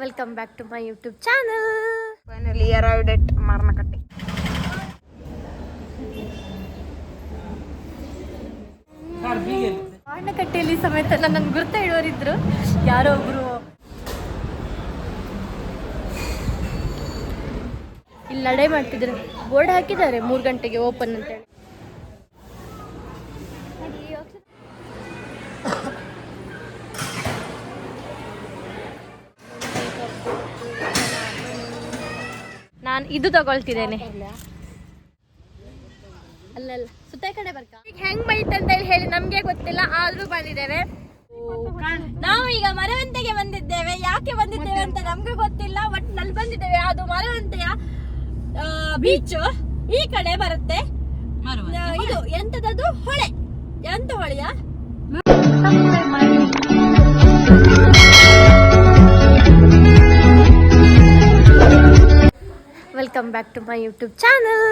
Welcome back to my YouTube channel finally arrived at Marnakatte ಮಾರ್ನಕಟ್ಟೆಯಲ್ಲಿ ಸಮೇತ ನನ್ನ ಗುರ್ತ ಇಡೋರಿದ್ರು ಯಾರೋ ಒಬ್ರು. ಇಲ್ಲಿ ನಡೆ ಮಾಡ್ತಿದ್ರು. ಬೋರ್ಡ್ ಹಾಕಿದ್ದಾರೆ ಮೂರು ಗಂಟೆಗೆ ಓಪನ್ ಅಂತೇಳಿ ಇದು ತಗೊಳ್ತಿದ್ದೇನೆ. ಅಲ್ಲಲ್ಲ ಸುತ್ತ ಕಡೆ ಬರ್ಕ? ಈಗ ಹೆಂಗ್ ಬೈತಂತ ಅಂತ ಹೇಳಿ ನಮ್ಗೆ ಗೊತ್ತಿಲ್ಲ ಆದ್ರೂ ಬಂದಿದ್ದೇವೆ. ನಾವು ಈಗ ಮರವಂತೆಗೆ ಬಂದಿದ್ದೇವೆ. ಯಾಕೆ ಬಂದಿದ್ದೇವೆ ಅಂತ ನಮ್ಗೆ ಗೊತ್ತಿಲ್ಲ ಬಟ್ನಲ್ಲಿ ಬಂದಿದ್ದೇವೆ. ಅದು ಮರವಂತೆಯ ಬೀಚ್ ಈ ಕಡೆ ಬರುತ್ತೆ. ಇದು ಎಂತದದು? ಹೊಳೆ. ಎಂತ ಹೊಳೆಯ? Welcome back to my YouTube channel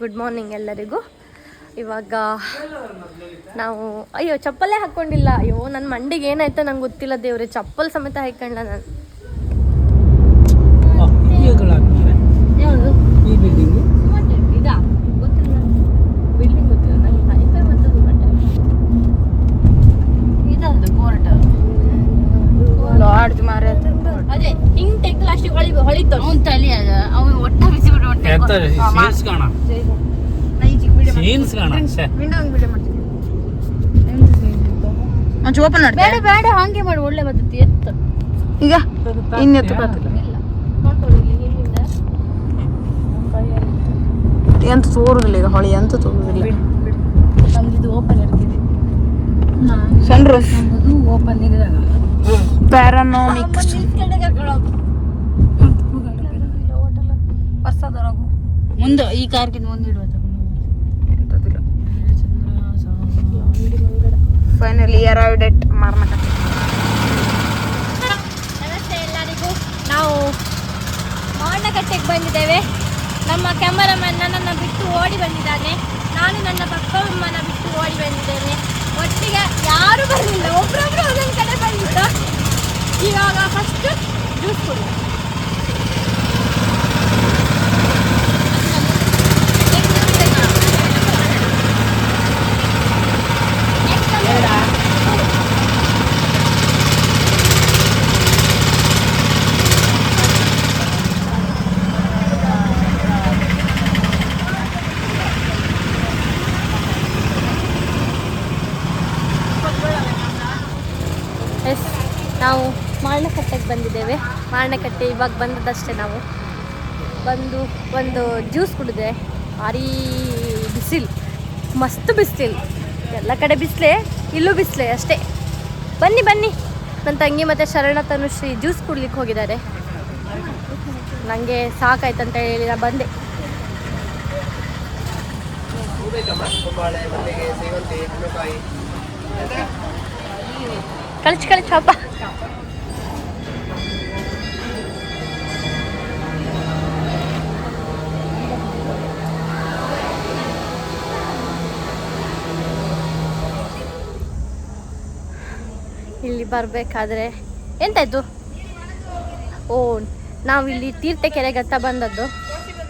good morning ಎಲ್ಲರಿಗೂ. ಇವಾಗ ನಾವು, ಅಯ್ಯೋ, ಚಪ್ಪಲೇ ಹಾಕ್ಕೊಂಡಿಲ್ಲ ಅಯ್ಯೋ ನನ್ನ ಮಂಡಿಗೆ ಏನಾಯ್ತು ನಂಗೆ ಗೊತ್ತಿಲ್ಲ ದೇವ್ರೆ. ಚಪ್ಪಲ್ ಸಮೇತ ಹಾಕೊಂಡ್ಲ ನಾನು ಯಾವುದು ಈ ಬಿಲ್ಡಿಂಗ್ ಇದಾ ಗೊತ್ತಿಲ್ಲ ಬಿಲ್ಡಿಂಗ್ ಗೊತ್ತಿಲ್ಲ ನಂಗೆ ಹೈಫೈ ಬರ್ತದೆ ಬಟ್ಟೆ ಇದಲ್ದು ಕೋರ್ಟ್ ಲಾಡ್ಜ್ ಮಾರೇ ಅದೇ ಹಿಂಗ್ ತೆಗ್ದು ಅಷ್ಟು ಹೊಳಿ ಹೊಳಿತು ಅವ್ನ್ ತಲಿ ಅದ ಅವ್ನು ಒಟ್ಟ ಬಿಸಿ ಬಿಟ್ಟು ಹೊಟ್ಟೆ ಎಂತ ಸೀನ್ಸ್ ಕಾಣ ಒಂಚೂರು ಓಪನ್ ಮಾಡಿ ಬೇಡ ಬೇಡ ಹಾಗೆ ಮಾಡಿ. ಒಳ್ಳೆ ಬರ್ತೈತಿ ಎತ್ತ. ಈಗ ಇನ್ನೆತ್ತು ಬರ್ತಿಲ್ಲ ಎಂತ ತೋರುದಿಲ್ಲ ಈಗ ಹೊಳಿ ಎಂತ ತೋರುದಿಲ್ಲ. ನಮ್ದು ಓಪನ್ ಇರ್ತಿದೆ. ಸಣ್ಣ ಓಪನ್ ಪ್ಯಾರಾನಾಮಿಕ್ಸ್ ಮುಂದೆ ಈ ಕಾರ್ಗಿಂತ ಮುಂದೆ ಫೈನಲಿ ಅರೈವ್ಡ್ ಎಟ್ ಮಾರ್ಮಟ ನಮಸ್ತೆ ಎಲ್ಲರಿಗೂ. ನಾವು ಮಾವಣ್ಣಕಟ್ಟೆಗೆ ಬಂದಿದ್ದೇವೆ. ನಮ್ಮ ಕ್ಯಾಮರಾಮನ್ ನನ್ನನ್ನು ಬಿಟ್ಟು ಓಡಿ ಬಂದಿದ್ದಾನೆ. ನಾನು ನನ್ನ ಪಕ್ಕ ಅಮ್ಮನ ಬಿಟ್ಟು ಓಡಿ ಬಂದಿದ್ದೇನೆ. ಒಟ್ಟಿಗೆ ಯಾರು ಬರಲಿಲ್ಲ ಒಬ್ಬರೊಬ್ರು ಒಂದೊಂದು ಕಡೆ ಬಂದಿದ್ದ. ಇವಾಗ ಫಸ್ಟ್ ಜ್ಯೂಸ್ ಕೊಡು ಎಸ್ ನಾವು ಮಾರಣಕಟ್ಟೆಗೆ ಮಾರಣಕಟ್ಟೆ ಇವಾಗ ಬಂದದಷ್ಟೇ ನಾವು. ಬಂದು ಒಂದು ಜ್ಯೂಸ್ ಕುಡಿದೆ. ಭಾರಿ ಬಿಸಿಲು. ಮಸ್ತ್ ಬಿಸಿಲು. ಎಲ್ಲ ಕಡೆ ಬಿಸಿಲೆ, ಇಲ್ಲೂ ಬಿಸಿಲೆ ಅಷ್ಟೇ. ಬನ್ನಿ ಬನ್ನಿ. ನನ್ನ ತಂಗಿ ಮತ್ತು ಶರಣ ತನುಶ್ರೀ ಜ್ಯೂಸ್ ಕುಡ್ಲಿಕ್ಕೆ ಹೋಗಿದ್ದಾರೆ. ನನಗೆ ಸಾಕಾಯ್ತಂತ ಹೇಳಿ ನಾನು ಬಂದೆ. ಕಳಿಸಿ ಕಳಿಸಿ ಇಲ್ಲಿ ಬರಬೇಕಾದ್ರೆ ಎಂತಾಯ್ತು ಓ ನಾವಿಲ್ಲಿ ಅಂತ ಬಂದದ್ದು.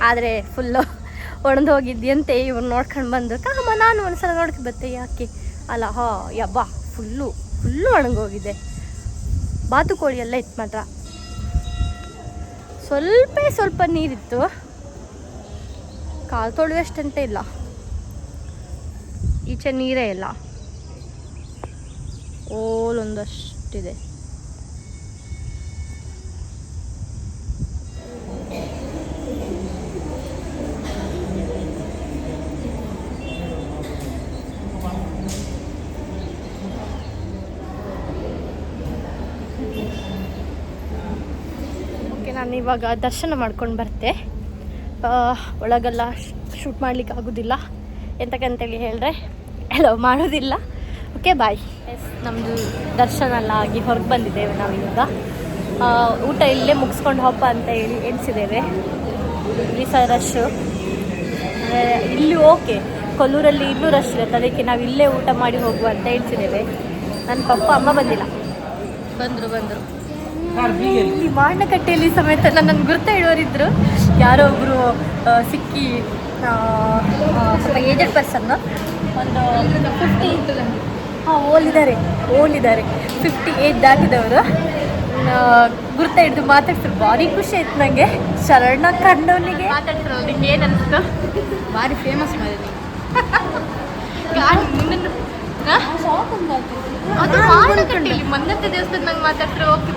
ಆದರೆ ಫುಲ್ಲು ಒಣದು ಹೋಗಿದ್ಯಂತೆ ಇವ್ರು ನೋಡ್ಕೊಂಡು ಬಂದು, ಕಾಮ, ನಾನು ಒಂದ್ಸಲ ನೋಡ್ಕೊ ಬತ್ತೆ, ಯಾಕೆ? ಅಲ್ಲ, ಹಾ ಯಬ್ಬಾ ಫುಲ್ಲು ಫುಲ್ಲು ಒಣಗೋಗಿದೆ ಬಾತುಕೋಳಿ ಎಲ್ಲ ಇತ್ತು ಮಾತ್ರ. ಸ್ವಲ್ಪ ಸ್ವಲ್ಪ ನೀರಿತ್ತು. ಕಾಲು ತೊಳೆಯುವಷ್ಟಂತೆ ಇಲ್ಲ. ಈಚೆ ನೀರೇ ಇಲ್ಲ. ಓಲೊಂದಷ್ಟಿದೆ ಓಕೆ, ನಾನು ಇವಾಗ ದರ್ಶನ ಮಾಡ್ಕೊಂಡು ಬರ್ತೆ. ಒಳಗೆಲ್ಲ ಶೂಟ್ ಮಾಡ್ಲಿಕ್ಕೆ ಆಗೋದಿಲ್ಲ ಎಂತಕ್ಕಂತೇಳಿ ಹೇಳಿದ್ರೆ ಎಲ್ಲೋ ಮಾಡೋದಿಲ್ಲ. ಓಕೆ ಬಾಯ್ ನಮ್ಮದು ದರ್ಶನ ಎಲ್ಲ ಆಗಿ ಹೊರಗೆ ಬಂದಿದ್ದೇವೆ ನಾವೀಗ ಆ, ಊಟ ಇಲ್ಲೇ ಮುಗಿಸ್ಕೊಂಡು ಹಬ್ಬ ಅಂತ ಹೇಳಿ ಎಣಿಸಿದ್ದೇವೆ. ಇಲ್ಲಿ ಸಹ ರಶ್ಶು ಇಲ್ಲಿ ಓಕೆ ಕೊಲ್ಲೂರಲ್ಲಿ ಇನ್ನೂ ರಶ್ ಇರುತ್ತೆ. ಅದಕ್ಕೆ ನಾವು ಇಲ್ಲೇ ಊಟ ಮಾಡಿ ಹೋಗುವ ಅಂತ ಹೇಳ್ತಿದ್ದೇವೆ ನನ್ನ ಪಪ್ಪ ಅಮ್ಮ ಬಂದಿಲ್ಲ. ಬಂದರು ಬಂದರು. ಇಲ್ಲಿ ಮಾರ್ಣಕಟ್ಟೆಯಲ್ಲಿ ಸಮೇತ ನನ್ನನ್ನು ಗುರ್ತ ಇಡೋರಿದ್ರು ಯಾರೋ ಒಬ್ಬರು ಸಿಕ್ಕಿ ಸ್ವಲ್ಪ ಏಜೆಡ್ ಪರ್ಸನ್ನು ಒಂದು ಫಿಫ್ಟಿ ಹಾಂ ಓಲಿದ್ದಾರೆ ಓಲಿದ್ದಾರೆ ಫಿಫ್ಟಿ ಏಯ್ಟ್ ದಾಟಿದವರು. ಗುರ್ತ ಹಿಡಿದು ಮಾತಾಡ್ತಾರೆ ಭಾರಿ ಖುಷಿ ಆಯ್ತು ನನಗೆ ಶರಣ ಕಂಡವನಿಗೆ. ಮಾತಾಡ್ತಾರಲ್ಲ ನಿಂಗೆ ಏನು ಅನಿಸ್ತು? ಭಾರಿ ಫೇಮಸ್ ಮಾಡಿ ಅದು ನಂಗೆ ಮಾತಾಡ್ತಾರೆ ಓಕೆ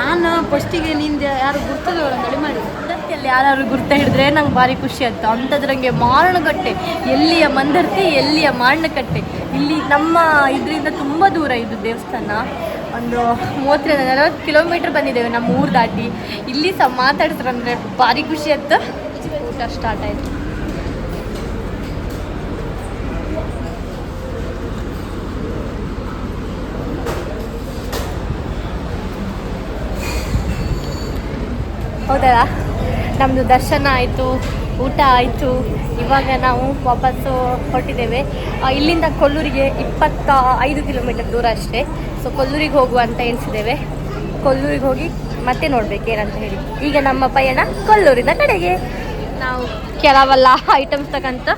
ನಾನು ಫಸ್ಟಿಗೆ ನಿಂದ ಯಾರು ಗುರ್ತದವಳ ಗಡಿ ಮಾಡಿ. ಮಂದರ್ತಿಯಲ್ಲಿ ಯಾರು ಗುರ್ತ ಹಿಡಿದ್ರೆ ನಂಗೆ ಭಾರಿ ಖುಷಿ ಆಯ್ತು. ಅಂಥದ್ರಂಗೆ ಮಾರಣಗಟ್ಟೆ ಎಲ್ಲಿಯ ಮಂದರ್ತಿ, ಎಲ್ಲಿಯ ಮಾರಣಕಟ್ಟೆ. ಇಲ್ಲಿ ನಮ್ಮ ಇದರಿಂದ ತುಂಬ ದೂರ ಇದು ದೇವಸ್ಥಾನ. ಒಂದು ಮೂವತ್ತರಿಂದ ನಲವತ್ತು ಕಿಲೋಮೀಟ್ರ್ ಬಂದಿದ್ದೇವೆ ನಮ್ಮ ಊರು ದಾಟಿ. ಇಲ್ಲಿ ಸಹ ಮಾತಾಡ್ತಾರಂದ್ರೆ ಭಾರಿ ಖುಷಿ ಆಯ್ತು. ಊಟ ಸ್ಟಾರ್ಟ್ ಆಯಿತು. ಹೌದಲ್ಲ? ನಮ್ಮದು ದರ್ಶನ ಆಯಿತು, ಊಟ ಆಯಿತು. ಇವಾಗ ನಾವು ವಾಪಸ್ಸು ಹೊರಟಿದ್ದೇವೆ. ಇಲ್ಲಿಂದ ಕೊಲ್ಲೂರಿಗೆ ಇಪ್ಪತ್ತ ಐದು ಕಿಲೋಮೀಟರ್ ದೂರ ಅಷ್ಟೇ. ಸೊ ಕೊಲ್ಲೂರಿಗೆ ಹೋಗುವ ಅಂತ ಎಣಿಸಿದ್ದೇವೆ. ಕೊಲ್ಲೂರಿಗೆ ಹೋಗಿ ಮತ್ತೆ ನೋಡ್ಬೇಕು ಏನಂತ ಹೇಳಿ. ಈಗ ನಮ್ಮ ಪಯಣ ಕೊಲ್ಲೂರಿನ ಕಡೆಗೆ. ನಾವು ಕೆಲವೆಲ್ಲ ಐಟಮ್ಸ್ ತಗಂತ.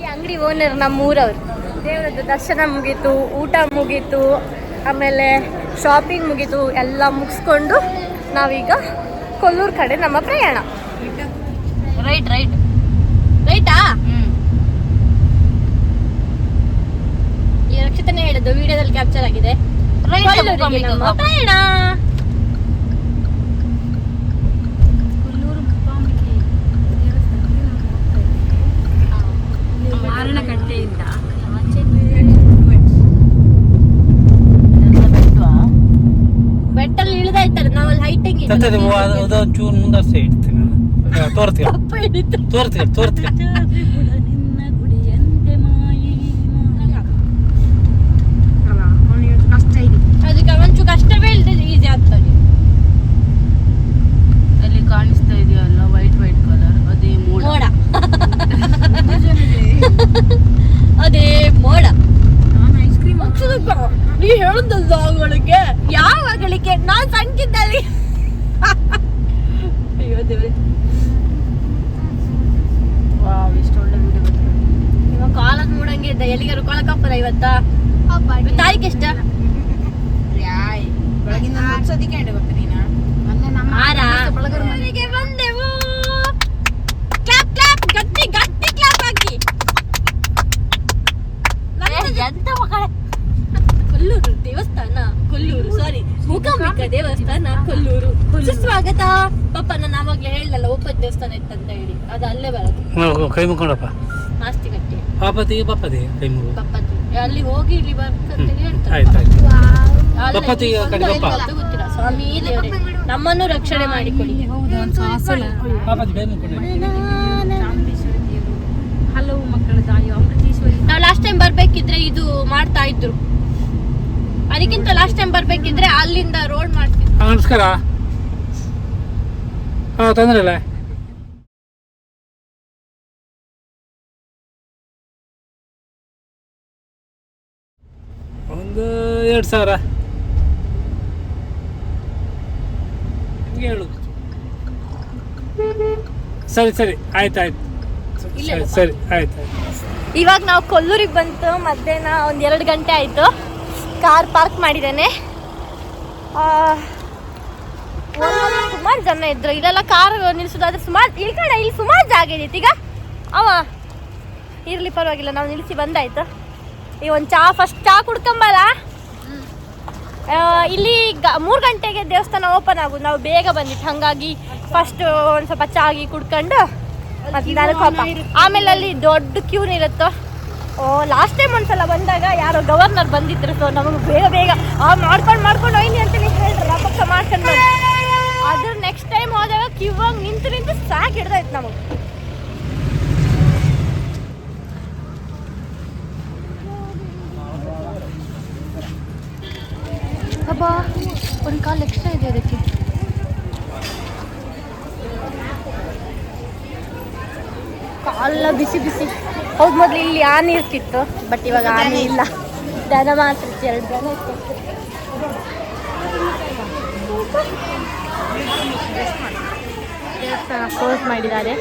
ಈ ಅಂಗಡಿ ಓನರ್ ನಮ್ಮ ಊರವರು. ದೇವರದ್ದು ದರ್ಶನ ಮುಗೀತು, ಊಟ ಮುಗೀತು, ಆಮೇಲೆ ಶಾಪಿಂಗ್ ಮುಗೀತು, ಎಲ್ಲ ಮುಗಿಸ್ಕೊಂಡು ನಾವೀಗ ಕೊಲ್ಲೂರು ಕಡೆ ನಮ್ಮ ಪ್ರಯಾಣ. ರೈಟ್ ರೈಟ್ ರೈಟಾ ಈ ರಕ್ಷಿತನೇ ಹೇಳಿದ್ದು ವಿಡಿಯೋದಲ್ಲಿ ಕ್ಯಾಪ್ಚರ್ ಆಗಿದೆ. ಪ್ರಯಾಣ. ಅಲ್ಲಿ ಅದು ಚೂರು ಮುಂದೆ ಮುಂದರ್ಸಿ ಇಡ್ತೀನಿ ಅದಕ್ಕೆ ಒಂಚೂರು ಕಷ್ಟವೇ ಈಸಿ ಆಗ್ತದೆ ಅಲ್ಲಿ ಕಾಣಿಸ್ತಾ ಇದೆಯಲ್ಲ ವೈಟ್ ವೈಟ್ ಕಲರ್ ಅದೇ ಮೋಡ. ಮೋಡ. ಅದೇ ಮೋಡ. ಐಸ್ ಕ್ರೀಮ್ ನೀ ಹೇಳುದಲ್ಲ ಅಗಳಿಗೆ ಯಾವ ಗಳಿಕೆ ನಾನ್ ಸಣ್ಣಕಿದ್ದಲ್ಲಿ ಅಯ್ಯೋ ದೇವ್ರಿ. ವಾವ್ ಇಷ್ಟು ಒಳ್ಳೆ ವಿಡಿಯೋ ಬರ್ತದೆ ಇವ ಕಾಲದ್ ಮೂಡಂಗೆ ಇದ್ದ. ಎಲ್ಲಿಗಾರು ಕೊಳಕಪ್ಪದ ಇವತ್ತ? ತಾಯಿಗೆ ಎಷ್ಟ? ಯಾಯ್ ಬೆಳಗಿನ ಹಚ್ಚೋದಿಕ್ಕೆ ಎಂಡೆ ಬರ್ತೀನಿ ನೀನು? ಮೊನ್ನೆ ನಮ್ಮ ಆರ? ಬಳಗರ ಮನೆಗೆ ಬಂದೆವು ಕ್ಲಾಪ್ ಕ್ಲಾಪ್ ಗಟ್ಟಿ ಗಟ್ಟಿ ಕ್ಲಾಪ್ ಹಾಕಿ. ಎಂತ ಮಕ್ಕಳ ಕೊಲ್ಲೂರು ದೇವಸ್ಥಾನ ಕೊಲ್ಲೂರು ಸಾರಿ ಮೂಕಾಂಬಿಕಾ ದೇವಸ್ಥಾನ ಕೊಲ್ಲೂರು. ಸುಸ್ವಾಗತ. ಪಾಪ ನಾನು ಆವಾಗಲೇ ಹೇಳಲ್ಲ ಒಪ್ಪದ ದೇವಸ್ಥಾನ ಇತ್ತಂತ ಹೇಳಿ. ಅದು ಅಲ್ಲೇ ಬರೋದು. ಕೈ ಮುಕ್ಕೊಂಡಪ್ಪ. ಮಾಸ್ತಿಗಟ್ಟಿ ಪಾಪತಿಗೆ ಪಾಪತಿ ಕೈ ಮುಗು ಪಪ್ಪತಿ ಅಲ್ಲಿ ಹೋಗಿ ಇಲ್ಲಿ ಬರ್ತಂತ ಹೇಳ್ತಾರೆ. ಆಯ್ತು ಆಯ್ತು. ಇಲ್ಲಿ ಕಡೆ ಪಪ್ಪ. ಗೊತ್ತಿಲ್ಲ. ಸ್ವಾಮಿ ದೇವರೇ ನಮ್ಮನ್ನು ರಕ್ಷಣೆ ಮಾಡಿಕೊಡಿ. ಪಾಪತಿ ಮುಕ್ಕೊಂಡು ಹಲವು ಮಕ್ಕಳ ತಾಯಿ ಅಮೃತೇಶ್ವರಿ. ನಾವು ಲಾಸ್ಟ್ ಟೈಮ್ ಬರ್ಬೇಕಿದ್ರೆ ಇದು ಮಾಡ್ತಾ ಇದ್ರು. ಅದಕ್ಕಿಂತ ಲಾಸ್ಟ್ ಟೈಮ್ ಬರ್ಬೇಕಿದ್ರೆ ಅಲ್ಲಿಂದ ರೋಡ್ ಮಾಡ್ತೀನಿ. ನಮಸ್ಕಾರ. ಹಾ ತೊಂದ್ರೆ ಇಲ್ಲ. ಒಂದು ಎರಡು ಸಾವಿರ. ನಿಮ್ಗೆ ಹೇಳುದು ಸರಿ ಸರಿ ಆಯ್ತು ಆಯ್ತು. ಇಲ್ಲೇ ಸರಿ ಸರಿ ಆಯ್ತು ಆಯ್ತು. ಇವಾಗ ನಾವು ಕೊಲ್ಲೂರಿಗೆ ಬಂತು ಮಧ್ಯಾಹ್ನ ಒಂದು ಎರಡು ಗಂಟೆ ಆಯಿತು. ಕಾರ್ ಪಾರ್ಕ್ ಮಾಡಿದ್ದೇನೆ. ಸುಮಾರು ಜನ ಇದ್ರು. ಇಲ್ಲೆಲ್ಲ ಕಾರ್ ನಿಲ್ಸೋದಾದ್ರೆ ಸುಮಾರು ಇಲ್ಲಿ ಕಡೆ ಇಲ್ಲಿ ಸುಮಾರು ಜಾಗ ಇದೆ. ಈಗ ಅವ, ಇರ್ಲಿ ಪರವಾಗಿಲ್ಲ, ನಾವು ನಿಲ್ಲಿಸಿ ಬಂದಾಯ್ತು. ಈ ಒಂದು ಚಾ ಫಸ್ಟ್ ಚಾ ಕುಡ್ಕೊಂಬಲ್ಲ ಇಲ್ಲಿ ಗ, ಮೂರು ಗಂಟೆಗೆ ದೇವಸ್ಥಾನ ಓಪನ್ ಆಗೋದು. ನಾವು ಬೇಗ ಬಂದಿತ್ತು ಹಾಗಾಗಿ ಫಸ್ಟ್ ಒಂದು ಸ್ವಲ್ಪ ಚಾ ಆಗಿ ಕುಡ್ಕೊಂಡು ಆಮೇಲೆ ಅಲ್ಲಿ ದೊಡ್ಡ ಕ್ಯೂನ್ ಇರುತ್ತೋ ಲಾಸ್ಟ್ ಟೈಮ್ ಒಂದ್ಸಲ ಬಂದಾಗ ಯಾರೋ ಗವರ್ನರ್ ಬಂದಿದ್ರು ಸೊ ನಮಗೆ ಬೇಗ ಬೇಗ ಆ ಮಾಡ್ಕೊಂಡು ಮಾಡ್ಕೊಂಡು ಹೋಯ್ನಿ ಅಂತೇಳಿ ಹೇಳ್ರಿ ಪಕ್ಕ ಮಾಡ್ಕೊಂಡು ಬಂದು ಅದ್ರ ನೆಕ್ಸ್ಟ್ ಟೈಮ್ ಹೋದಾಗ ಕ್ಯೂವಾಗ ನಿಂತು ನಿಂತು ಸಾಕು ಹಿಡ್ದಾಯ್ತು ನಮಗೆ. ಅಬ್ಬಾ ಒಂದು ಕಾಲು ಎಕ್ಸ್ಟ್ರಾ ಇದೆ ಅದಕ್ಕೆ. ಕಾಲ ಬಿಸಿ ಬಿಸಿ. ಹೌದು ಮೊದಲು ಇಲ್ಲಿ ಆನೆ ಇರ್ತಿತ್ತು ಬಟ್ ಇವಾಗ ಆನೆ ಇಲ್ಲ. ದನ ಮಾತ್ರ ಎರಡು ದನ ಮಾಡಿದ್ದಾರೆ.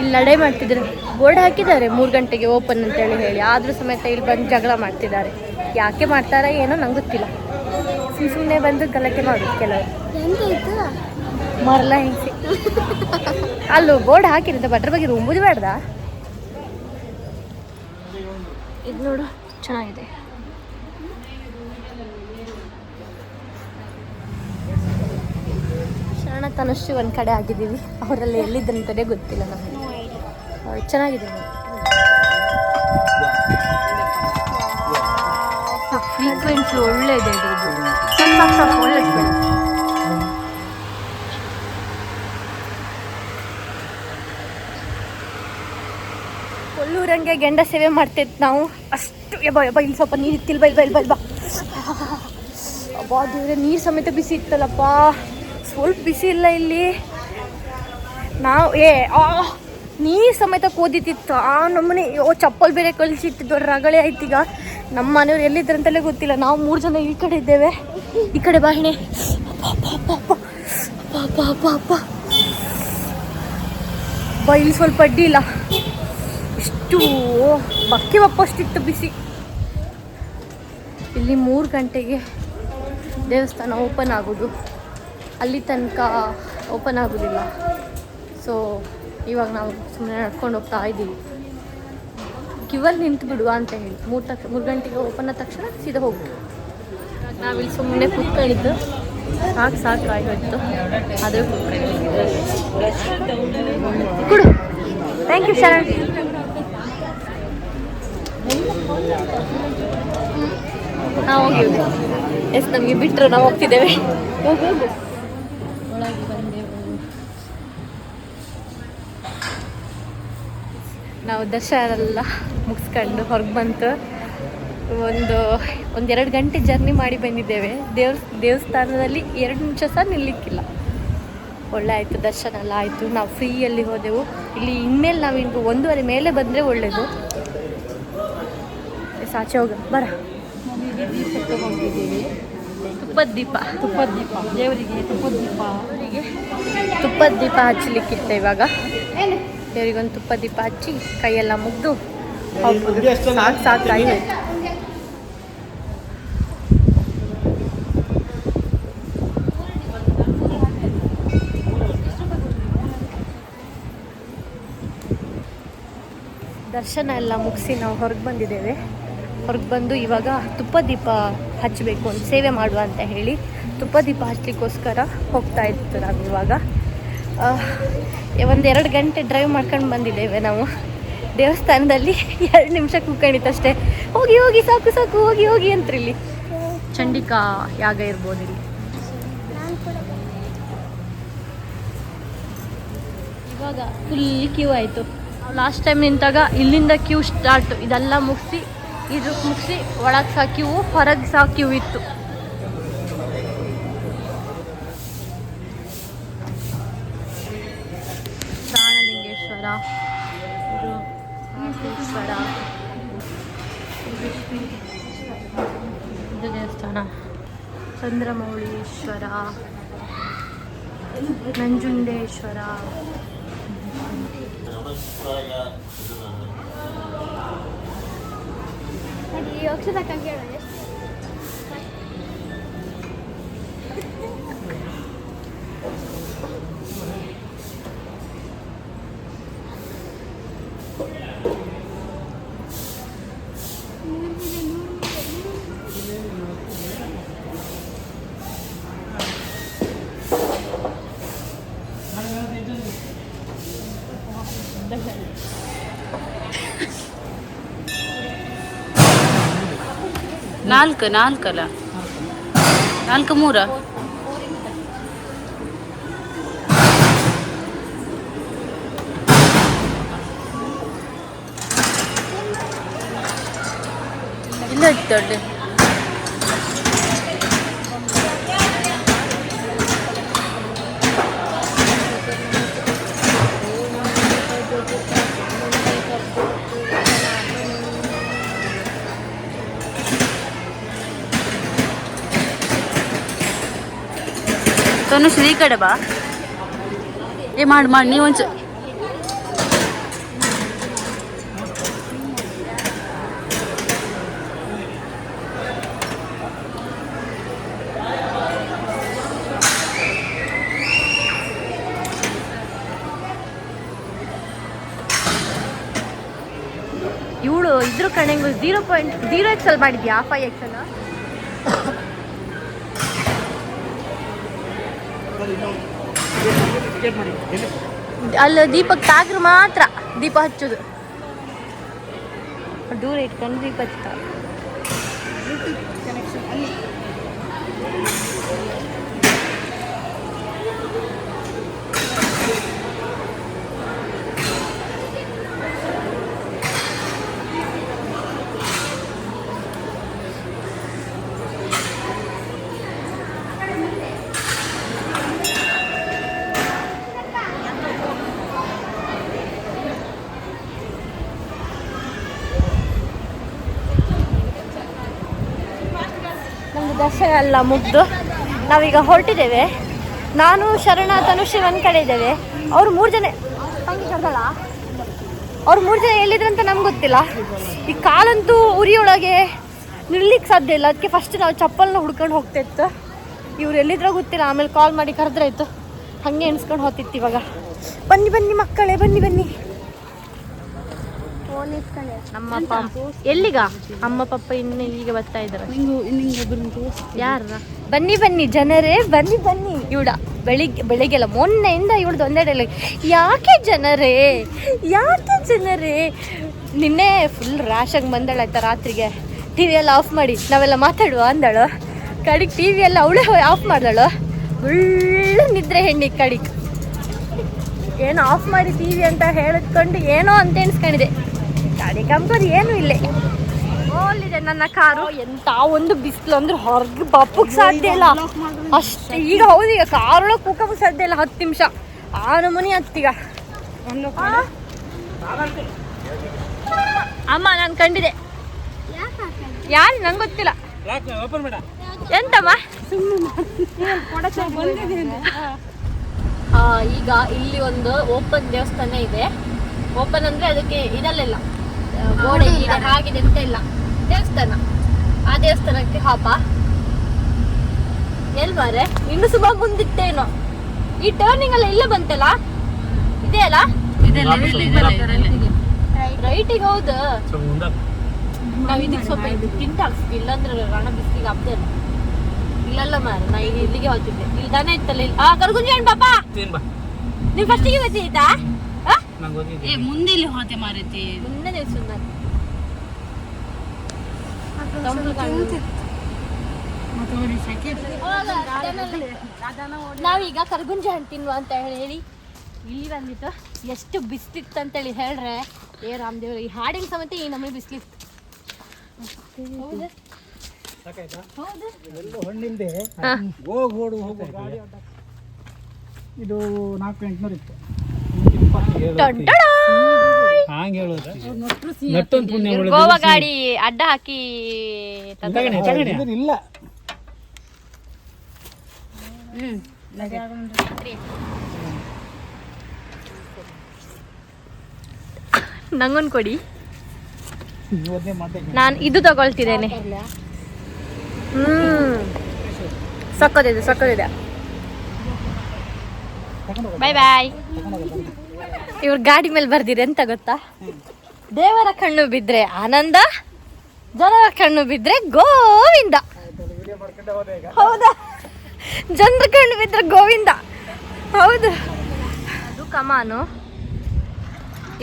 ಇಲ್ಲಿ ನಡೆ ಮಾಡ್ತಿದ್ರು. ಬೋರ್ಡ್ ಹಾಕಿದ್ದಾರೆ ಮೂರು ಗಂಟೆಗೆ ಓಪನ್ ಅಂತೇಳಿ ಹೇಳಿ. ಆದರೂ ಸಮೇತ ಇಲ್ಲಿ ಬಂದು ಜಗಳ ಮಾಡ್ತಿದ್ದಾರೆ. ಯಾಕೆ ಮಾಡ್ತಾರ ಏನೋ ನಂಗೆ ಗೊತ್ತಿಲ್ಲ. ಸುಮ್ಮನೆ ಸುಮ್ಮನೆ ಬಂದು ಗಲಾಟೆ ಮಾಡೋದು ಕೆಲವರು. ಮರಲ ಹೆಂಗ್ ಅಲ್ಲೂ ಬೋರ್ಡ್ ಹಾಕಿರಂತ ಬಟ್ರ ಬಗ್ಗೆ ರುಂಬುದು ಬೇಡ್ದ? ಇದು ನೋಡು ಚೆನ್ನಾಗಿದೆ. ಶರಣ ತನುಶ್ರೀ ಒಂದು ಕಡೆ ಆಗಿದ್ದೀವಿ. ಅವರಲ್ಲಿ ಎಲ್ಲಿದ್ದಂತಲೇ ಗೊತ್ತಿಲ್ಲ ನಮಗೆ. ಚೆನ್ನಾಗಿದೆ ಚೆನ್ನಾಗಿದೆ. ಫ್ರೀಕ್ವೆನ್ಸಿ ಒಳ್ಳೆಯದೇ ಇದ್ರದ್ದು ಸ್ವಲ್ಪ ಸ್ವಲ್ಪ ಒಳ್ಳೆ ಕೊಲ್ಲೂರಂಗೆ ಗೆಂಡ ಸೇವೆ ಮಾಡ್ತಿದ್ ನಾವು. ಅಷ್ಟು ಯಬ್ಬ ಯಬ್ಬ ಇಲ್ಲಿ ಸ್ವಲ್ಪ ನೀರು ಇತ್ತಿಲ್ಬ ಇಲ್ಬ ಇಲ್ಬ ಬೈಲ್ ಬಾ ಅಬ್ಬಾ ದೇವ್ರೆ ನೀರು ಸಮೇತ ಬಿಸಿ ಇತ್ತಲ್ಲಪ್ಪ. ಸ್ವಲ್ಪ ಬಿಸಿ ಇಲ್ಲ ಇಲ್ಲಿ. ನಾವು ಏ ಆ ನೀರು ಸಮೇತ ಕೋದಿತಿತ್ತು ಆ ನಮ್ಮನೆ ಓ ಚಪ್ಪಲ್ ಬೇರೆ ಕಳಿಸಿಟ್ಟಿದ್ದು ರಗಳೆ ಆಯ್ತೀಗ ನಮ್ಮ ಮನೆಯವ್ರು ಎಲ್ಲಿದ್ರಂತಲೇ ಗೊತ್ತಿಲ್ಲ. ನಾವು ಮೂರು ಜನ ಈ ಕಡೆ ಇದ್ದೇವೆ. ಈ ಕಡೆ ಬಾಹಿಣೆ ಅಪ್ಪ ಇಲ್ಲಿ ಸ್ವಲ್ಪ ಅಡ್ಡಿ ಇಲ್ಲ. ಎಷ್ಟು ಬಕ್ಕಿ ಬಪ್ಪಷ್ಟಿತ್ತು ಬಿಸಿ. ಇಲ್ಲಿ ಮೂರು ಗಂಟೆಗೆ ದೇವಸ್ಥಾನ ಓಪನ್ ಆಗೋದು. ಅಲ್ಲಿ ತನಕ ಓಪನ್ ಆಗೋದಿಲ್ಲ. ಸೊ ಇವಾಗ ನಾವು ಸುಮ್ಮನೆ ನಡ್ಕೊಂಡು ಹೋಗ್ತಾ ಇದ್ದೀವಿ. ಕ್ಯೂವಲ್ಲಿ ನಿಂತು ಬಿಡುವ ಅಂತ ಹೇಳಿ. ಮೂರು ತಕ್ಷ ಮೂರು ಗಂಟೆಗೆ ಓಪನ್ ಆದ ತಕ್ಷಣ ಸೀದಾ ಹೋಗ್ತೀವಿ ನಾವಿಲ್ಲಿ ಸುಮ್ಮನೆ ಕೂತ್ಕೊಂಡಿದ್ದು. ಸಾಕು ಸಾಕು ಆಗೋಯ್ತು ಅದೇ ಕೊಡು. ಥ್ಯಾಂಕ್ ಯು ಸರ್ ಹಾಂ ಹೋಗಿ ಹೋಗಿ. ಎಸ್, ನಮಗೆ ಬಿಟ್ಟರು ನಾವು ಹೋಗ್ತಿದ್ದೇವೆ. ನಾವು ದಸರಾ ಎಲ್ಲ ಮುಗಿಸ್ಕೊಂಡು ಹೊರಗೆ ಬಂತು. ಒಂದು ಒಂದೆರಡು ಗಂಟೆ ಜರ್ನಿ ಮಾಡಿ ಬಂದಿದ್ದೇವೆ. ದೇವ್ ದೇವಸ್ಥಾನದಲ್ಲಿ ಎರಡು ನಿಮಿಷ ಸಹ ನಿಲ್ಲಿಕ್ಕಿಲ್ಲ. ಒಳ್ಳೆ ಆಯಿತು ದರ್ಶನ ಎಲ್ಲ ಆಯಿತು. ನಾವು ಫ್ರೀಯಲ್ಲಿ ಹೋದೆವು. ಇಲ್ಲಿ ಇನ್ಮೇಲೆ ನಾವು ಈಗ ಒಂದೂವರೆ ಮೇಲೆ ಬಂದರೆ ಒಳ್ಳೆಯದು ಸಾಚೆ ಹೋಗ ಬರ. ತುಪ್ಪದ ದೀಪ. ತುಪ್ಪದ ದೀಪ. ದೇವರಿಗೆ ತುಪ್ಪದ ದೀಪ. ಅವರಿಗೆ ತುಪ್ಪದ ದೀಪ ಹಚ್ಚಲಿಕ್ಕಿತ್ತು ಇವಾಗ. ದೇವರಿಗೊಂದು ತುಪ್ಪದ ದೀಪ ಹಚ್ಚಿ ಕೈಯೆಲ್ಲ ಮುಗ್ದು ಸಾಕು ಸಾಕು ಆಯ್ತು ದರ್ಶನ ಎಲ್ಲ ಮುಗಿಸಿ ನಾವು ಹೊರಗೆ ಬಂದಿದ್ದೇವೆ. ಹೊರಗೆ ಬಂದು ಇವಾಗ ತುಪ್ಪ ದೀಪ ಹಚ್ಚಬೇಕು ಅಂತ, ಸೇವೆ ಮಾಡುವ ಅಂತ ಹೇಳಿ ತುಪ್ಪ ದೀಪ ಹಚ್ಚಲಿಕ್ಕೋಸ್ಕರ ಹೋಗ್ತಾ ಇತ್ತು ನಾವು ಇವಾಗ ಒಂದು ಎರಡು ಗಂಟೆ ಡ್ರೈವ್ ಮಾಡ್ಕೊಂಡು ಬಂದಿದ್ದೇವೆ ನಾವು. ದೇವಸ್ಥಾನದಲ್ಲಿ ಎರಡು ನಿಮಿಷ ಕೂತ್ಕೊಂಡಿತ್ತು ಅಷ್ಟೇ ಹೋಗಿ ಹೋಗಿ ಸಾಕು ಸಾಕು ಹೋಗಿ ಹೋಗಿ ಅಂತ್ರಿ ಇಲ್ಲಿ ಚಂಡಿಕಾ ಯಾಗ ಇರ್ಬೋದು ಇಲ್ಲಿ. ಇವಾಗ ಫುಲ್ ಕ್ಯೂ ಆಯಿತು. ಲಾಸ್ಟ್ ಟೈಮ್ ನಿಂತಾಗ ಇಲ್ಲಿಂದ ಕ್ಯೂ ಸ್ಟಾರ್ಟ್ ಇದೆಲ್ಲ ಮುಗಿಸಿ ಇದು ಮುಗಿಸಿ ಒಳಗೆ ಸಹ ಕ್ಯೂ ಹೊರಗೆ ಸಹ ಕ್ಯೂ ಇತ್ತು. ನಂಜುಂಡೇಶ್ವರ ನಾಲ್ಕು ನಾಲ್ಕಲ್ಲ? ನಾಲ್ಕು ಮೂರ? ಇಲ್ಲ ದೊಡ್ಡ ತನುಶ್ರೀ ಈ ಕಡೆ ಬಾ ಏ, ಮಾಡಿ ನೀವು ಒಂಚು ಇವಳು ಇದ್ರ ಕಣೆಂಗು ಜೀರೋ ಪಾಯಿಂಟ್ ಜೀರೋ ಎಕ್ಸ್ ಅಲ್ಲಿ ಮಾಡಿದ್ಯಾ ಫೈವ್ ಎಕ್ಸ್ ಅಲ್ಲ ದೀಪಕ್ ತಾಗ್ರು ಮಾತ್ರ ದೀಪ ಹಚ್ಚುದು. ದೂರ ಇಟ್ಕೊಂಡು ದೀಪ ಹಚ್ತಾ ನಮ್ದು ದರ್ಶನ ಎಲ್ಲ ಮುಗ್ದು ನಾವೀಗ ಹೊರಟಿದ್ದೇವೆ. ನಾನು, ಶರಣ ತನುಶ್ರೀ ಒಂದು ಕಡೆ ಇದ್ದೇವೆ. ಅವ್ರು ಮೂರು ಜನ ಅವ್ರು ಮೂರು ಜನ ಎಲ್ಲಿದ್ರಂತ ನಮ್ಗೆ ಗೊತ್ತಿಲ್ಲ. ಈ ಕಾಲಂತೂ ಉರಿಯೊಳಗೆ ನಿಲ್ಲಿಕ್ಕೆ ಸಾಧ್ಯ ಇಲ್ಲ. ಅದಕ್ಕೆ ಫಸ್ಟ್ ನಾವು ಚಪ್ಪಲ್ನ ಹುಡ್ಕೊಂಡು ಹೋಗ್ತಾ ಇತ್ತು ಇವ್ರು ಎಲ್ಲಿದ್ರ ಗೊತ್ತಿಲ್ಲ. ಆಮೇಲೆ ಕಾಲ್ ಮಾಡಿ ಕರೆದ್ರಾಯ್ತು. ಹಾಗೆ ಎಣಿಸ್ಕೊಂಡು ಹೋಗ್ತಿತ್ತು ಇವಾಗ. ಬನ್ನಿ ಬನ್ನಿ ಮಕ್ಕಳೇ, ಬನ್ನಿ ಬನ್ನಿ. ನಮ್ಮ ಅಪ್ಪ ಎಲ್ಲಿಗ? ಅಮ್ಮ ಪಪ್ಪ ಇನ್ನು ಈಗ ಬರ್ತಾ ಇದ್ದಾರೆ. ಯಾರ? ಬನ್ನಿ ಬನ್ನಿ ಜನರೇ ಬನ್ನಿ ಬನ್ನಿ. ಇವಡ ಬೆಳಿಗ್ಗೆ ಬೆಳಿಗ್ಗೆಲ್ಲ ಮೊನ್ನೆಯಿಂದ ಇವಳ್ದು ಒಂದೇ ಡೈಲಾಗ್ ಯಾಕೆ ಜನರೇ? ಯಾಕೆ ಜನರೇ? ನಿನ್ನೆ ಫುಲ್ ರ್ಯಾಶಾಗಿ ಬಂದಳಾಯ್ತಾ ರಾತ್ರಿಗೆ. ಟಿ ವಿ ಎಲ್ಲ ಆಫ್ ಮಾಡಿ ನಾವೆಲ್ಲ ಮಾತಾಡುವ ಅಂದಳು. ಕಡಿಗೆ ಟಿ ವಿ ಎಲ್ಲ ಅವಳೇ ಆಫ್ ಮಾಡ್ದಳು. ಒಳ್ಳೆ ನಿದ್ರೆ ಹೆಣ್ಣಿಗೆ ಕಡಿಗೆ. ಏನೋ ಆಫ್ ಮಾಡಿ ಟಿ ವಿ ಅಂತ ಹೇಳಿದ್ಕೊಂಡು ಏನೋ ಅಂತ ಎಣಿಸ್ಕೊಂಡಿದೆ. ಗಾಡಿ ಕಂಪರ್ ಏನು ಇಲ್ಲೇ? ಓಲಿದೆ ನನ್ನ ಕಾರು. ಎಂತ ಒಂದು ಬಿಸಿಲು ಅಂದ್ರೆ ಹೊರಗೆ ಬಪ್ಪಕ್ಕೆ ಸಾಧ್ಯ ಇಲ್ಲ. ಅಷ್ಟು ಈಗ ಹೌದು ಈಗ ಕಾರೊಳಗೆ ಕೂಕಕ್ಕೆ ಸಾಧ್ಯ ಇಲ್ಲ. ಹತ್ತು ನಿಮಿಷ. ಆ? ನಮೂನಿ ಹತ್ತೀಗ? ಅಮ್ಮ ನಾನು ಕಂಡಿದೆ. ಯಾರು ನಂಗೆ ಗೊತ್ತಿಲ್ಲ. ಎಂತಮ್ಮ? ಆ, ಈಗ ಇಲ್ಲಿ ಒಂದು ಓಪನ್ ದೇವಸ್ಥಾನ ಇದೆ. ಓಪನ್ ಅಂದ್ರೆ ಅದಕ್ಕೆ ಇದಲ್ಲೆಲ್ಲ. ಗೋಡೆ ಇದೆ ಹಾಗಿದೆ ಅಂತ ಇಲ್ಲ ದೇವಸ್ಥಾನ. ಆ ದೇವಸ್ಥಾನಕ್ಕೆ ಹಬ್ಬ ಎಲ್ ಮಾರೆ? ಇನ್ನು ಸುಬ ಮುಂದಿತ್ತೇನೋ. ಈ ಟರ್ನಿಂಗ್ ಎಲ್ಲ ಇಲ್ಲ ಬಂತಲ್ಲ? ಇದೆ ಅಲ್ಲ? ರೈಟಿಗೆ ಹೌದು. ನಾವ್ ಇದಕ್ಕೆ ಸ್ವಲ್ಪ ಹಾಕ್ಸ್ತೀವಿ. ಇಲ್ಲಾಂದ್ರೆ ರಣ ಬಿಸಿಲಿಗೆ ಹಬ್ಬದೆ ಇಲ್ಲ. ಇಲ್ಲಲ್ಲ ಮಾರ ನಾ ಈಗ ಇಲ್ಲಿಗೆ ಹೋಗ್ತಿದ್ದೆ. ಇಲ್ಲಿ ದನ ಇತ್ತಲ್ಲ ಇಲ್ಲಿ. ಆ ಕರ್ಗುಂಜಿ ಹಣ್ಣು ಪಾಪ. ನೀವ್ ಫಸ್ಟಿಗೆ ಗೊತ್ತಿತ್ತಾ ಏ ಮುಂದೆ ಇಲ್ಲಿ ಹೋತೆ ಮಾರೈತಿ. ಮುಂದೆ ನೀವು ಸುಮ್ಮನೆ ನಾವೀಗ ಕರ್ಗುಂಜಿ ಹಣ್ಣು ತಿನ್ನುವ ಅಂತ ಹೇಳಿ ಇಲ್ಲಿ ಬಂದಿತ್ತು ಎಷ್ಟು ಬಿಸ್ಲಿತ್ತು ಅಂತೇಳಿ ಹೇಳ್ರೆ. ಏ ರಾಮದೇವ್ರ ಈ ಹಾಡಿನ ಸಮೇತ ಈ ನಮಗೆ ಬಿಸ್ಲಿತ್ತು. ಹೌದಾ? ಹೌದು. ಹಣ್ಣಿಲ್ದೆ ಹಾ. ಹೋಗಿ ಓಡು ಹೋಗು ಗಾಡಿ ಇದು ನಾಲ್ಕು ಎಂಟುನೂರು ಇತ್ತು. ಗೋವಾ ಗಾಡಿ ಅಡ್ಡ ಹಾಕಿ ಇಲ್ಲ. ನಂಗೊಂದು ಕೊಡಿ. ನಾನು ಇದು ತಗೊಳ್ತಿದ್ದೇನೆ. ಹ್ಮ್. ಸಕ್ಕದಿದೆ ಸಕ್ಕದಿದೆ. ಬಾಯ್ ಬಾಯ್ ಇವ್ರ ಗಾಡಿ ಮೇಲೆ ಬರ್ದಿರಿ ಎಂತ ಗೊತ್ತಾ? ದೇವರ ಕಣ್ಣು ಬಿದ್ರೆ ಆನಂದ ಜನರ ಕಣ್ಣು ಬಿದ್ರೆ ಗೋವಿಂದ. ಹೌದಾ? ಜನರ ಕಣ್ಣು ಬಿದ್ರೆ ಗೋವಿಂದ. ಹೌದು. ಅದು ಕಮಾನು.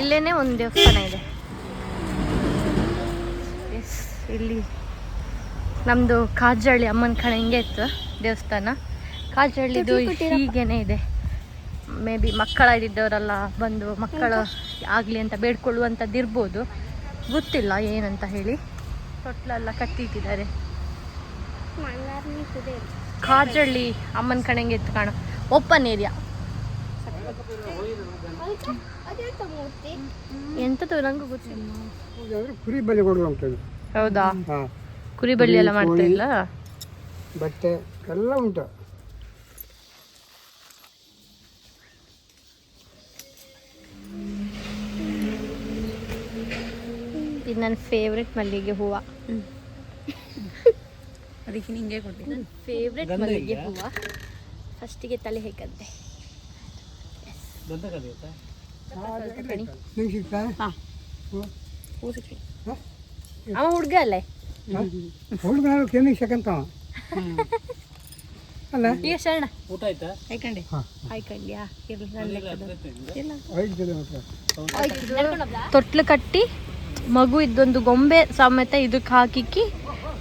ಇಲ್ಲೇನೆ ಒಂದು ದೇವಸ್ಥಾನ ಇದೆ. ಎಸ್ ಇಲ್ಲಿ ನಮ್ಮದು ಕಾಜಳ್ಳಿ ಅಮ್ಮನ ಕಡೆ ಹಿಂಗೆ ಇತ್ತು ದೇವಸ್ಥಾನ. ಕಾಜಳ್ಳಿದು ಹೀಗೇನೆ ಇದೆ. ಮೇ ಬಿ ಮಕ್ಕಳಾಗಿದ್ದವರೆಲ್ಲ ಬಂದು ಮಕ್ಕಳು ಆಗಲಿ ಅಂತ ಬೇಡ್ಕೊಳ್ಳುವಂಥದ್ದು ಇರ್ಬೋದು. ಗೊತ್ತಿಲ್ಲ ಏನಂತ ಹೇಳಿ. ತೊಟ್ಲೆಲ್ಲ ಕಟ್ಟಿಟ್ಟಿದ್ದಾರೆ. ಕಾಜಳ್ಳಿ ಅಮ್ಮನ ಕಣಂಗೆ ಎತ್ತು ಕಾಣ. ಓಪನ್ ಏರಿಯಾ ಎಂತದ್ದು ನಂಗೂ ಗೊತ್ತಿಲ್ಲ. ಕುರಿ ಬಲಿ ಕೊಡುವಂಥದ್ದು ಹೌದಾ? ಕುರಿಬಳ್ಳಿ ಕುರಿ ಎಲ್ಲ ಮಾಡ್ತಾ ಇಲ್ಲ ಬಟ್ಟೆ ಎಲ್ಲ ಉಂಟು. ಇದು ನನ್ನ ಫೇವ್ರೆಟ್ ಮಲ್ಲಿಗೆ ಹೂವು. ಅದಕ್ಕೆ ನಿಂಗೆ ಕೊಟ್ಟಿ ನನ್ನ ಫೇವ್ರೆಟ್ ಮಲ್ಲಿಗೆ ಹೂವ. ಫಸ್ಟಿಗೆ ತಲೆ ಹೇಗಂತೆ? ಅವ ಹುಡುಗ ಅಲ್ಲೇ? ಹುಡುಗ ಕೆಮ್ಮಿಗೆ ಸೆಕಂತಾವ ಅಲ್ಲ? ಈಗ ಶರಣ. ಊಟ ಆಯ್ತಾ? ಯಾಕಂಡೆ ಆಯ್ಕಂಡ್ಯಾ ಕಿಲೋಮೀಟರ್ ತೊಟ್ಲು ಕಟ್ಟಿ ಮಗು ಇದ್ದೊಂದು ಗೊಂಬೆ ಸಮೇತ ಇದಕ್ಕೆ ಹಾಕಿಕ್ಕಿ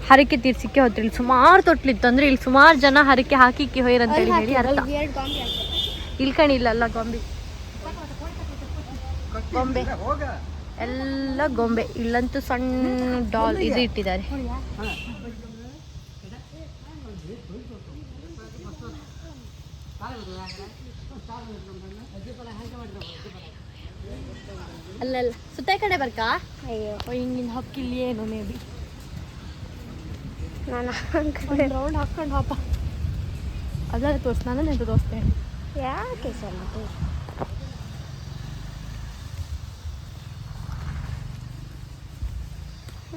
ಹರಕೆ ತೀರ್ಸಿಕ್ಕೆ ಹೋದ್ರು. ಇಲ್ಲಿ ಸುಮಾರು ತೊಟ್ಲಿತ್ತು ಅಂದ್ರೆ ಇಲ್ಲಿ ಸುಮಾರು ಜನ ಹರಕೆ ಹಾಕಿಕ್ಕಿ ಹೋಯ್ರಂತ ಹೇಳಿ ಹೇಳಿ ಅರ್ಥ. ಇಲ್ಲಿ ಅಲ್ಲ ಗೊಂಬೆ. ಗೊಂಬೆ. ಎಲ್ಲ ಗೊಂಬೆ. ಇಲ್ಲಂತೂ ಸಣ್ಣ ಡಾಲ್ ಇದು ಇಟ್ಟಿದ್ದಾರೆ. ಅಲ್ಲಲ್ಲ. ಸುತ್ತ ಈ ಕಡೆ ಬರ್ಕಾ? ಅಯ್ಯೋ. ಹಿಂಗಿನ ಹಕ್ಕಿಲ್ಲಿ ಏನು ಮೇ ಬಿ ನಾನು ರೌಂಡ್ ಹಾಕೊಂಡು ಹಾಪ ಅದಲ್ಲ ತೋರಿಸ್ ನಾನು ನೆಂಟು ತೋರಿಸ್ತೇನೆ ಯಾಕೆ ಸರ್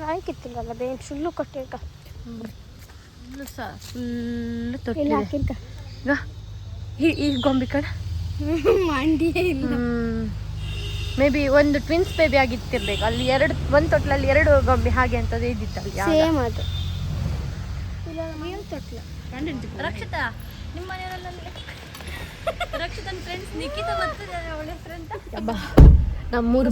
ಆಯ್ಕಿತ್ತಿಲ್ಲಲ್ಲ ಬೇನ್ ಸುಳ್ಳು ಕೊಟ್ಟಿರ್ಕ ಫುಲ್ಲು ಸ ಫುಲ್ಲು ತೊಟ್ಟಿದೆ. ಈಗ ಈ- ಈ ಗೊಂಬೆ ಕಡೆ ಮಂಡಿಯೇ ಇಲ್ಲ. ಮೇ ಬಿ ಒಂದು ಟ್ವಿನ್ಸ್ ಬೇಬಿ ಆಗಿತ್ತಿರ್ಬೇಕು ಅಲ್ಲಿ ಎರಡು ಒಂದು ತೊಟ್ಲಲ್ಲಿ ಎರಡು ಗೊಂಬೆ ಹಾಗೆ ಅಂತದ್ದು ಇದ್ದಿತ್ತಲ್ಲಿ ಆಗ. ಸೇಮ್ ಅದು. ರಕ್ಷಿತಾ ನಿಮ್ಮ ಮನೆಯವರಲ್ಲಿ ರಕ್ಷಿತನ ಫ್ರೆಂಡ್ಸ್ ನಿಖಿತ ಬರ್ತಿದ್ದಾರೆ ಅವಳ ಫ್ರೆಂಡ್ ಅಂತ ನಮ್ಮೂರು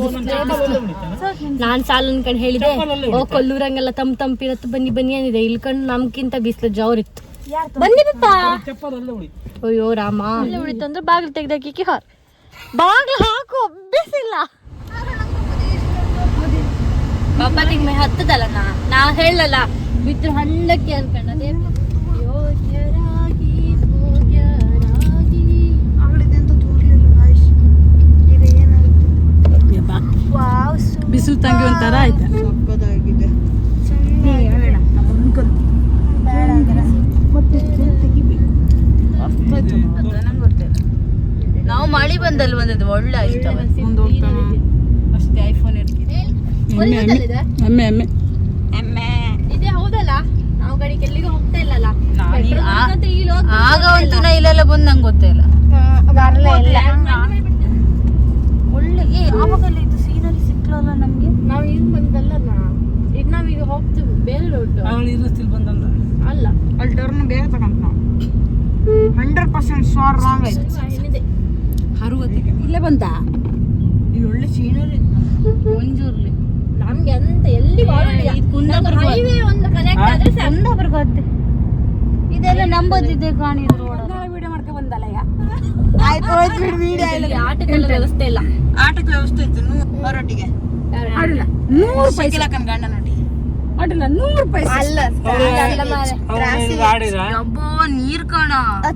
ನಾನು ಸಾಲು ಅನ್ಕೊಂಡು ಹೇಳಿದೆ. ಓ ಕೊಲ್ಲೂರಂಗೆಲ್ಲ ತಮ್ ತಂಪಿರತ್ತು ಬನ್ನಿ ಬನ್ನಿ ಅಂದಿದೆ. ಇಲ್ಲಿ ಕಂಡು ನಮ್ಕಿಂತ ಬಿಸಿಲು ಜೋರಿತ್ತು. ಬನ್ನಿ ಅಯ್ಯೋ ರಾಮ. ಉಳಿತಂದ್ರೆ ಬಾಗಿಲು ತೆಗ್ದಾಕಿ ಹಾರ್. ಬಾಗಿಲು ಹಾಕು ಬಿಸಿಲ್ಲ ಬಬ್ಬನಿಗೆ ಮೈ ಹತ್ತದಲ್ಲ ನಾ? ನಾ ಹೇಳಲ್ಲ. ಬಿದ್ರು ಹಣ್ಣಕ್ಕೆ ಅನ್ಕೊಂಡ ಬಿಸಿಲು ತಂಗಿ ಒಂಥರ ಆಯ್ತಾ? ನಾವು ಮಳಿ ಬಂದಲ್ಲಿ ಬಂದದ್ದು ಒಳ್ಳೆ ಆಯ್ತು ಮುಂದೆ ಹೋಗ್ತಾನ ಅಷ್ಟೇ ಐಫೋನ್ ಇರ್ತಿದೆ ಎಮ್ಮೆ ಎಮ್ಮೆ. ಎಮ್ಮೆ ಇದೇ ಹೌದಲ್ಲ? ನಾವು ಗಾಡಿಗೆ ಎಲ್ಲಿಗೂ ಹೋಗ್ತಾ ಇಲ್ಲಲ್ಲ. ಆಗ ಒಂದು ನಾ ಇಲ್ಲೆಲ್ಲ ಬಂದು ನಂಗೆ ಗೊತ್ತೇ ಇಲ್ಲ. ಒಳ್ಳೆ ಏ ಆವಾಗಲ್ಲ ಇದು ಸೀನಲ್ಲಿ ಸಿಕ್ಲಲ್ಲ ನಮ್ಗೆ? ನಾವು ಈಗ ಬಂದಲ್ಲ ಈಗ ನಾವೀಗ ಹೋಗ್ತೀವಿ ಬೇರೆ ರೋಡ್ ಅವಳು ಇರುತ್ತಿಲ್ಲ ಬಂದಲ್ಲ ಅಲ್ಲ ಅಲ್ಲಿ. ಟರ್ನ್ ಬೇರೆ ಅಂತ ನಾವು. ಹಂಡ್ರೆಡ್ ಪರ್ಸೆಂಟ್ ಸ್ವಾರ್ ರಾಂಗ್ ಆಯ್ತು. ಏನಿದೆ ಬಂತ ಇಲ್ಲಿ ಒಳ್ಳೆ ಸೀನರಿ ಒಂಜೂರ್ಲಿ ನಮ್ಗೆ ಎಂತ ಎಲ್ಲಿ ಹೈವೇ ಒಂದು ಕನೆಕ್ಟ್ ಆದ್ರೆ ಸಾಕು. ಇದೆಲ್ಲ ನಂಬೋದಿದೆ ಕಾಣಿದ್ರು ವಿಡಿಯೋ ಮಾಡ್ಕೊ ಬಂದಲ್ಲ ಈಗ? ಆಯ್ತು ಹೋಯ್ತು ಬಿಡು ವಿಡಿಯೋ ಇಲ್ಲಿ ಆಟಕ್ಕೆಲ್ಲ ವ್ಯವಸ್ಥೆ ಇಲ್ಲ. ಆಟಕ್ಕೆ ವ್ಯವಸ್ಥೆ ಇತ್ತು ಹೊರೊಟ್ಟಿಗೆ. ನೂರು ಅಡ್ಡಿಲ್ಲ ನೂರು ರೂಪಾಯಿ ಅಲ್ಲ ಅವ್ರು ಆಡಿರ ಅಬ್ಬೋ ನೀರ್ ಕಾಣ?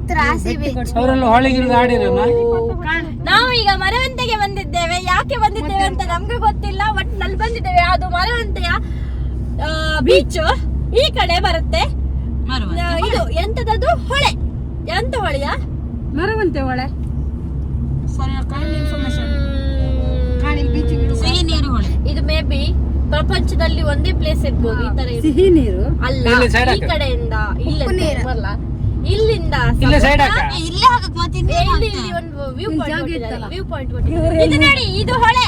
ತ್ರಾಸಿ ಅವರೆಲ್ಲ ಹೊಳಿಗಿಳಿದು ನಾವು ಈಗ ಮರವಂತೆಗೆ ಬಂದಿದ್ದೇವೆ. ಯಾಕೆ ಬಂದಿದ್ದೇವೆ ಅಂತ ನಮ್ಗೆ ಗೊತ್ತಿಲ್ಲ ಬಟ್ನಲ್ಲಿ ಬಂದಿದ್ದೇವೆ. ಅದು ಮರವಂತೆಯ ಬೀಚ್ ಈ ಕಡೆ ಬರುತ್ತೆ. ಇದು ಎಂತದದು? ಹೊಳೆ. ಎಂತ ಹೊಳೆಯ? ಮರವಂತೆ ಹೊಳೆ. ಸರಿ ಕಾಣಿ ಇನ್ಫಾರ್ಮೇಶನ್ ಕಾಣಿ ಬೀಚಿಗೆ ಸಿಹಿ ನೀರು ಹೊಳೆ ಇದು ಮೇ ಬಿ ಪ್ರಪಂಚದಲ್ಲಿ ಒಂದೇ ಪ್ಲೇಸ್ ಇರ್ಬೋದು ಈ ತರ. ಸಿಹಿ ನೀರು. ಅಲ್ಲ ಇಲ್ಲಿ side ಈ ಹಾಕು. ಕಡೆಯಿಂದ ಇಲ್ಲಿಂದ ಬರಲ್ಲ ಇಲ್ಲಿಂದ ಇಲ್ಲ ಸೈಡ್ ಹಾಕ. ಇಲ್ಲೇ ಹಾಕಕ್ ಮತ್ತೆ ಇಲ್ಲಿ ಇಲ್ಲಿ ಒಂದು ವ್ಯೂ ಪಾಯಿಂಟ್ ವ್ಯೂ ಪಾಯಿಂಟ್ ಇದು ನೋಡಿ ಇದು ಹೊಳೆ.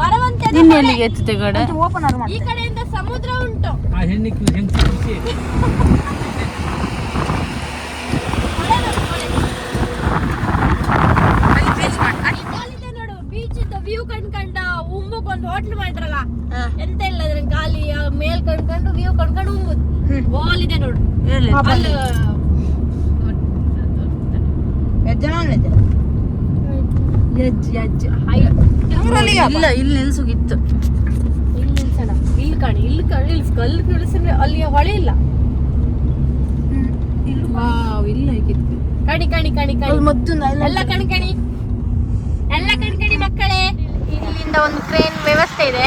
ಮರವಂತೆ ನಿನ್ನೆಲ್ಲಿಗೆ ಎತ್ತಿದೆ ಗಡೆ? ಓಪನ್ ಆರ್ ಮಾಡಿ ಈ ಕಡೆಯಿಂದ ಸಮುದ್ರ ಉಂಟು. ಆ ಹೆಣ್ಣಿಗೆ ಹೆಂಗ್ ಖುಷಿ ಅಲ್ಲಿದೆ ನೋಡು ಬೀಚ್ ಇದ್ದ ವ್ಯೂ ಕಂಡ್ಕಂಡ ಉಮ್ಮಕ್ ಒಂದು ಹೋಟ್ಲ್ ಮಾಡಿದ್ರಲ್ಲ? ಎಂತ ಇಲ್ಲ ಅದ್ರ ಗಾಲಿ ಆ ಮೇಲ್ ಕಣ್ಕೊಂಡು ವ್ಯೂ ಕಣ್ಕೊಂಡು ಹೋಗ್ಬೋದು ವಾಲ್ ಇದೆ ನೋಡು. ಅಲ್ಲಿ ಇಲ್ಲ ಇಲ್ಲಿ ನಿಲ್ಸುಗಿತ್ತು. ಇಲ್ಲಿ ನಿಲ್ಸೋಣ. ಇಲ್ಲಿ ಕಾಣಿ ಇಲ್ಲಿ ಕಾಣಿ. ಇಲ್ಲಿ ಕಲ್ಲು ಇಳಿಸಿದ್ರೆ ಅಲ್ಲಿ ಹೊಳೆ ಇಲ್ಲ. ವಾವ್ ಇಲ್ಲ ಹೇಗಿತ್ತು. ಕಾಣಿ ಕಣಿ ಕಣಿ ಕಣಿ. ಮದ್ದು ಎಲ್ಲ ಕಣ್ ಕಣಿ ಎಲ್ಲ ಕಣ್ಕಣಿ ಮಕ್ಕಳೇ. ಇಲ್ಲಿಂದ ಒಂದು ಟ್ರೈನ್ ವ್ಯವಸ್ಥೆ ಇದೆ.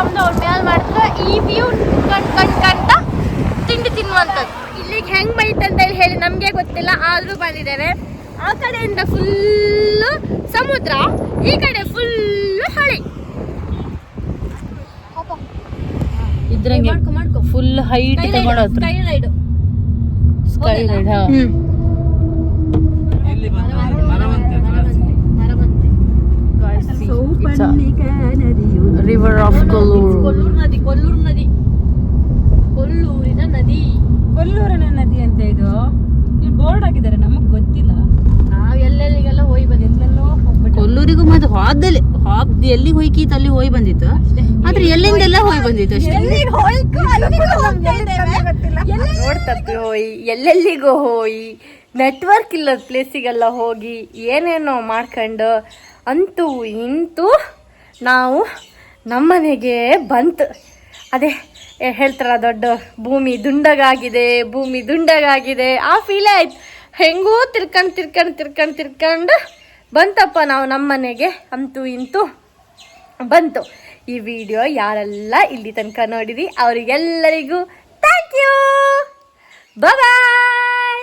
ಕಮ್ದವ್ರ ಮೇಲೆ ಮಾಡಿದ್ರೆ ಈ ವ್ಯೂ ಕಣ್ ಕಣ್ ಕಂತ ತಿಂಡಿ ತಿನ್ನುವಂಥದ್ದು. ಇಲ್ಲಿಗೆ ಹೆಂಗ್ ಬೈತೆ ಅಂತ ಹೇಳಿ ನಮಗೆ ಗೊತ್ತಿಲ್ಲ ಆದರೂ ಬಂದಿದ್ದಾರೆ ಆ ಕಡೆಯಿಂದ ಫುಲ್ಲು ಸಮುದ್ರ ಈ ಕಡೆ ಫುಲ್ಲು ಹಳಿ. ಇದ್ರಂಗೆ full height ride sky ride ಹಾ ಎಲ್ಲಿ ಬಂದ ಮರವಂತೆ ತ್ರಾಸಿ. ರಿವರ್ ಆಫ್ ಕೊಲ್ಲೂರು ಕೊಲ್ಲೂರು ನದಿ ಕೊಲ್ಲೂರು ನದಿ. ಕೊಲ್ಲೂರಿನ ನದಿ. ಕೊಲ್ಲೂರಿನ ನದಿ ಅಂತ ಇದು. ಇಲ್ಲಿ ಬೋರ್ಡ್ ಹಾಕಿದ್ದಾರೆ ನಮಗೆ ಗೊತ್ತಿಲ್ಲ. ನಾವ್ ಎಲ್ಲೆಲ್ಲಿಗೆಲ್ಲ ಹೋಗಿ ಹೋಗ್ಬಿಟ್ಟು. ಕೊಲ್ಲೂರಿಗೂ ಮತ್ತೆ ಹಾದಲ್ಲಿ ಹಾಬ್ ಎಲ್ಲಿ ಹೋಯ್ಕಿತ್ತು ಅಲ್ಲಿ ಹೋಗಿ ಬಂದಿತ್ತು? ಆದ್ರೆ ಎಲ್ಲಿಂದೆಲ್ಲ ಹೋಗಿ ಬಂದಿತ್ತು ಅಷ್ಟೇ. ಹೋಯ್ ಎಲ್ಲೆಲ್ಲಿಗೂ ಹೋಯಿ ನೆಟ್ವರ್ಕ್ ಇಲ್ಲದ ಪ್ಲೇಸಿಗೆಲ್ಲ ಹೋಗಿ ಏನೇನೋ ಮಾಡ್ಕೊಂಡು ಅಂತೂ ಇಂತೂ ನಾವು ನಮ್ಮನೆಗೆ ಬಂತು. ಅದೇ ಹೇಳ್ತಾರ ದೊಡ್ಡ ಭೂಮಿ ದುಂಡಗಾಗಿದೆ ಭೂಮಿ ದುಂಡಗಾಗಿದೆ. ಆ ಫೀಲೇ ಆಯ್ತು. ಹೆಂಗೂ ತಿರ್ಕಂಡು ತಿರ್ಕಂಡು ತಿರ್ಕಂಡು ತಿರ್ಕಂಡು ಬಂತಪ್ಪ ನಾವು ನಮ್ಮನೆಗೆ ಅಂತೂ ಇಂತೂ ಬಂತು. ಈ ವಿಡಿಯೋ ಯಾರೆಲ್ಲ ಇಲ್ಲಿ ತನಕ ನೋಡಿರಿ ಅವರಿಗೆಲ್ಲರಿಗೂ ಥ್ಯಾಂಕ್ ಯು ಬಾಯ್